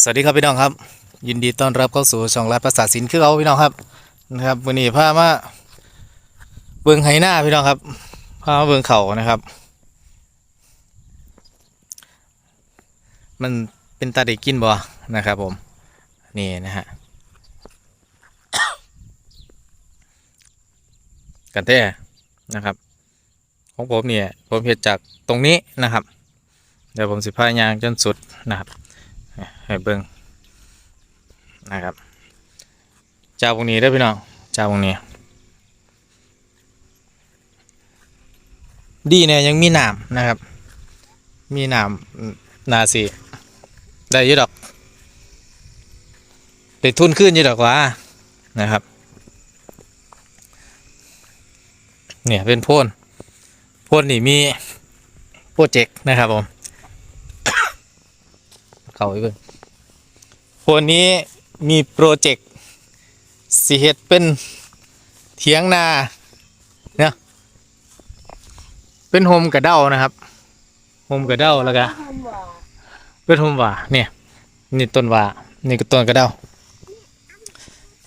สวัสดีครับพี่น้องครับ ยินดีต้อนรับเข้าสู่ช่องรัฐภาษาศิลป์คือเราพี่น้องครับนะครับวันนี้พามาเบิ่งไหหน้าพี่น้องครับพามาเบิ่งเขานะครับ มันเป็นตาด้กินบ่นะครับ ผมนี่นะฮะกันแท้นะครับ ของผมเนี่ยผมเห็ดจากตรงนี้นะครับ เดี๋ยวผมสิพายางจนสุดนะครับ ให้เบิ่งนะครับจากตรงนี้ได้พี่น้องจากตรงนี้ ดีเนี่ยยังมีหน้ำนะครับ มีหน้ำนาสิได้ยี่ดอกได้ทุนขึ้นยี่ดอกว่านะครับ เนี่ยเป็นพ่นพ่นนี่มีโปรเจกต์นะครับผม เข้าไปเบิ่งโพ่นนี้มีโปรเจกต์สิเฮ็ดเป็นเถียงนาเนี่ยเป็นโฮมกระเด้านะครับโฮมกระเด้าแล้วก็เป็นโฮมหว่าเนี่ยนี่ต้นหว่านี่ก็ต้นกระเด้า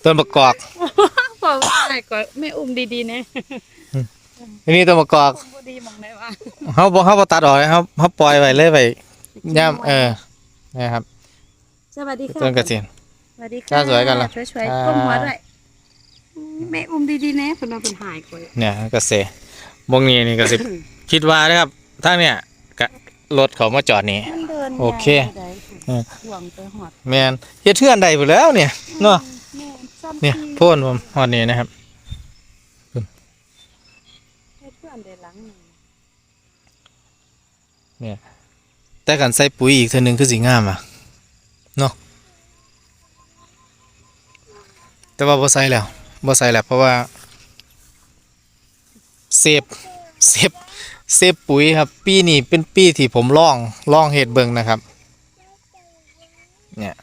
ต้นประกอบบอกว่าไอ้ก็ไม่อุ้มดีๆนะอันนี้ต้นประกอบอุ้มบ่ดีมองได้ว่าเขาบอกเขาบ่ตัดออกนะครับเขาปล่อยไว้เลยไปย่ำเออ นะครับสวัสดีค่ะต้นกระเทียมสวัสดีค่ะจ้าสวยกันเหรอสวยๆอ่าก้มหัวด้วยอืมแม่อุ้มดีๆนะเพิ่นว่าเพิ่นหายก่อยเนี่ยกระเสบงนี้นี่ก็สิคิดว่านะครับถ้าเนี่ยกะรถเขามาจอดนี่มันเดินโอเคได้เออห่วงไปหอดแมนเฮ็ดเทือนใดไปแล้วเนี่ยเนาะแม่ซ้ำเนี่ยที่โพ่นผมฮอดนี้นะครับให้เพื่อนได้หลังหนึ่ง แต่กันใส่ปุ๋ยอีกเทื่อนึงคือสิงามอะเนาะแต่ว่าบ่ใส่แล้วบ่ใส่แล้วเพราะว่าเซฟเซฟเซฟปุ๋ยครับ ปีนี้เป็นปีที่ผมลองลองเฮ็ดเบิ่งนะครับ เนี่ย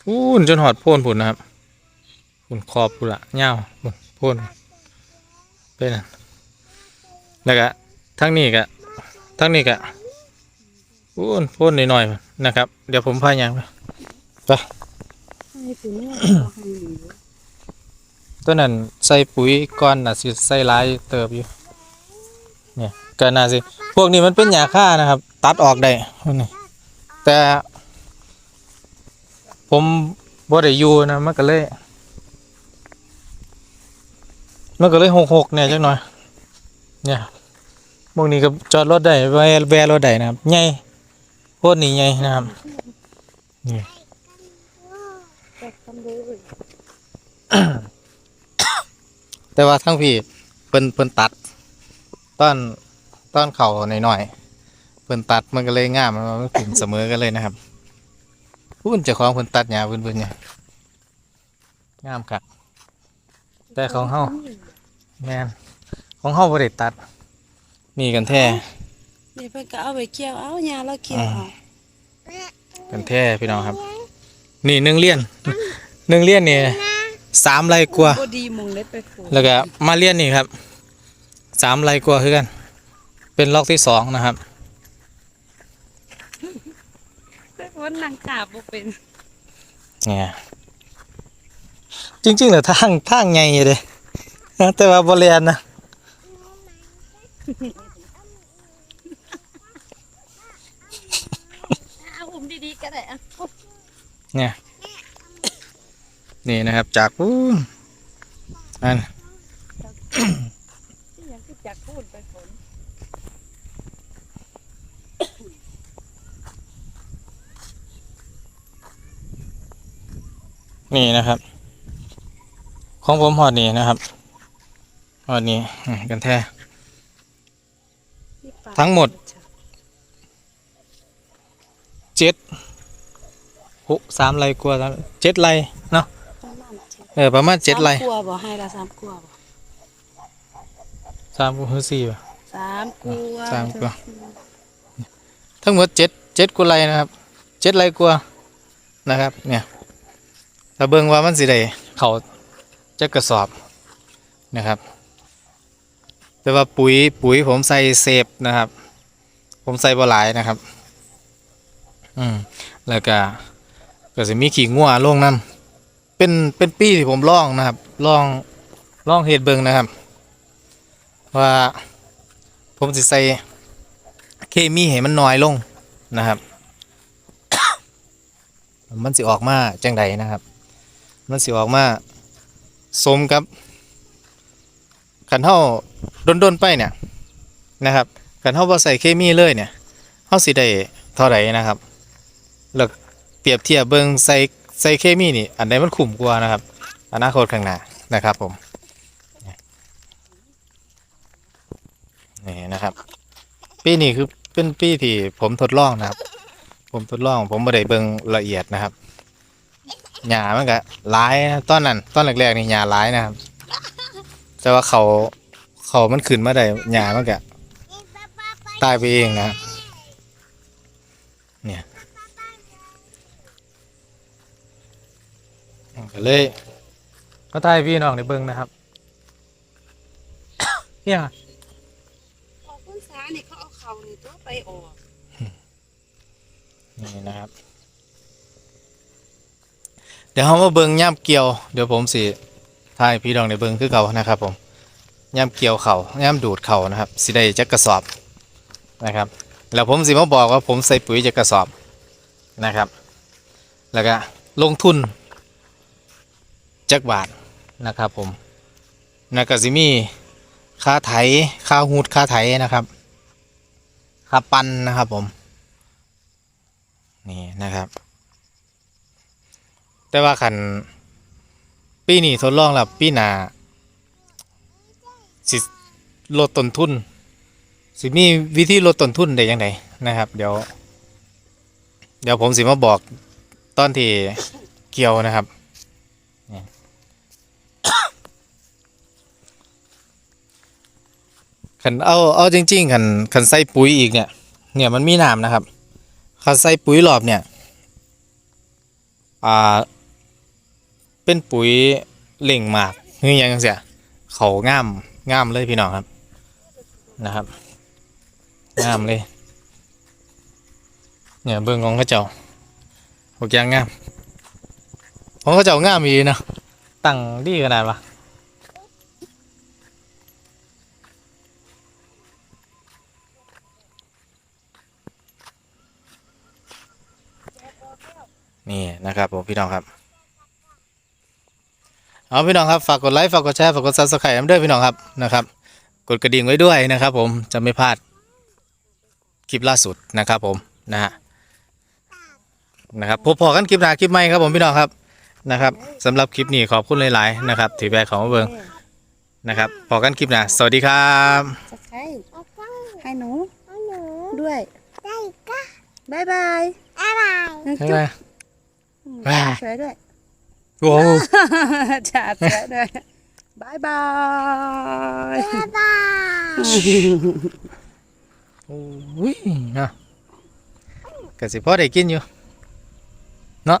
พูนจนหอดโพ่นพุ่นนะครับพุ่นขอบพุ่นละเงาวพุ่นโพ่นเป็นนั่นแล้วก็ทั้งนี้ก็ทั้งนี้ก็ พูนโพ่นหน่อยๆนะครับ เดี๋ยวผมพายางไปให้ปุ๋ยเนี่ยเอาให้หนูตัวนั้นใส่ปุ๋ยก่อนน่ะสิใส่หลายเติบอยู่ เนี่ยก็น่าสิ พวกนี้มันเป็นหญ้าค่านะครับ ตัดออกได้พวกนี้แต่ ผมบ่ได้อยู่นะมันก็เลยมันก็เลยหกหกๆเนี่ยจักหน่อย เนี่ยพวกนี้ก็จอดรถได้แวะแวะรถได้นะครับใหญ่ โคตรนี่ใหญ่นะครับแต่แต่ว่าทั้งพี่เพิ่นเพิ่นตัดต้นต้นเข่าหน่อยๆเพิ่นตัดมันก็เลยง่ามมันมันขึ้นเสมอกันเลยนะครับพูนจ้าของเพิ่นตัดหญ้าเพิ่นเพิ่นเนี่ยงามครับแต่ของเฮาแม่นของเฮาบ่ได้ตัดมีกันแท้ นี่เพิ่นก็เอาไปเกี่ยวเอาหญ้าแล้วเกี่ยวเอากันแท้พี่น้องครับ นี่หนึ่งเลี่ยนหนึ่งเลี่ยนนี่สามไรกว่าบ่ดีมองเล็ดไปโผล่แล้วก็มาเลี่ยนนี่ครับสามไรกว่าคือกัน เป็นล็อกที่สองนะครับแต่ว่านางกาบบ่เป็นเนี่ยจริงๆเหรอทางทางไงเลยนะแต่ว่าบริเวณนะ เอาอุ้มดีๆ ก็ได้อะเนี่ยนี่นะครับจากปูนอันที่ยังคือจักพูดไปฝนนี่นะครับ ของผมหอดนี่นะครับหอดนี่อืมกันแท้นี่ปลาทั้งหมด เจ็ดห กสามไรกว่าแล้วเจ็ดไรเนาะประมาณเจ็ดเออประมาณเจ็ดไรสามกลัวบ่ให้ละสามกลัวบ่สามหรือสี่ป่ะสามกลัวสามกลัวทั้งหมดเจ็ดเจ็ดกุไรนะครับเจ็ดไรกว่านะครับ เนี่ยถ้าเบิ่งว่ามันสิได้เขาจะกระสอบนะครับ แต่ว่าปุ๋ยปุ๋ยผมใส่เซฟนะครับ ผมใส่บ่หลายนะครับ อืม แล้วก็ ก็จะมีขี้งัวลงน้ำเป็นเป็นปีที่ผมลองนะครับลองลองเฮ็ดเบิงนะครับ ว่าผมสิใส่เคมีให้มันน้อยลงนะครับ มันสิออกมาจังใดนะครับ มันสิออกมาสมกับขันเท่าด้นๆไปเนี่ยนะครับขันเท่าบ่ใส่เคมีเลยเนี่ยเฮาสิได้เท่าไหรนะครับแล้ว เปรียบเทียบเบิงใส่ใส่เคมีนี่ อันใดมันคุ้มกว่านะครับ อนาคตข้างหน้านะครับผมนี่นะครับ ปีนี้คือเป็นปีที่ผมทดลองนะครับ ผมทดลองผมไม่ได้เบิงละเอียดนะครับหญ้ามันก็หลายนะตอนนั้นตอนแรกๆนี่หญ้าหลายนะครับ แต่ว่าเขาเขามันขึ้นมาได้หญ้ามันก็ตายไปเองนะเนี่ย ก็เลยก็ตายพี่น้องในเบิ่งนะครับ เนี่ยออกพรรษาเนี่ยเขาเอาเขานี่ตัวไปออกนี่นะครับ เดี๋ยวเรามาเบิ่งย่ำเกี่ยว เดี๋ยวผมสิถ่ายพี่น้องในเบิ่งคือเก่านะครับ ผมย่ำเกี่ยวเขาย่ำดูดเขานะครับสิได้จักกระสอบนะครับ แล้วผมสิมาบอกว่าผมใส่ปุ๋ยจักกระสอบนะครับ แล้วก็ลงทุน จักบาทนะครับผมแล้วก็สิมีค่าไถค่าหูดค่าไถนะครับค่าปันนะครับผมนี่นะครับ แต่ว่าขันปีนี้ทดลองแล้วปีหน้าสิลดต้นทุน สิมีวิธีลดต้นทุนได้ยังไงนะครับ เดี๋ยว เดี๋ยวผมสิมาบอกตอนที่เกี่ยวนะครับ ขันเอาเอาจริงๆขันขันใส่ปุ๋ยอีกเนี่ย เนี่ยมันมีน้ำนะครับข้าใส่ปุ๋ยรอบเนี่ยอ่าเป็นปุ๋ยเล่งหมากนี่ยังเสียเขาง่ามง่ามเลยพี่น้องครับนะครับง่ามเลย เนี่ยเบิ่งของเขาเจ้าพวกยางง่ามของเขาเจ้าง่ามอีนะตั้งดีขนาดวะ นี่นะครับผมพี่น้องครับเอาพี่น้องครับฝากกดไลค์ฝากกดแชร์ฝากกดซับสไครต์ด้วยพี่น้องครับนะครับกดกระดิ่งไว้ด้วยนะครับ ผมจะไม่พลาดคลิปล่าสุดนะครับผมนะฮะนะครับพบพอกันคลิปหน้าคลิปใหม่ครับผมพี่น้องครับนะครับสำหรับคลิปนี้ขอบคุณหลาย ๆ นะครับที่แบกของมาเบิงนะครับพอกันคลิปหน้าสวัสดีครับจะใช่ให้หนูด้วยบายบายบ๊ายจุ๊บายบบ๊าย บายสวยด้วยโอ้จ่าสวยด้วยบายบายโอ้ยนะกสิพ่อได้กินอยู่เนาะ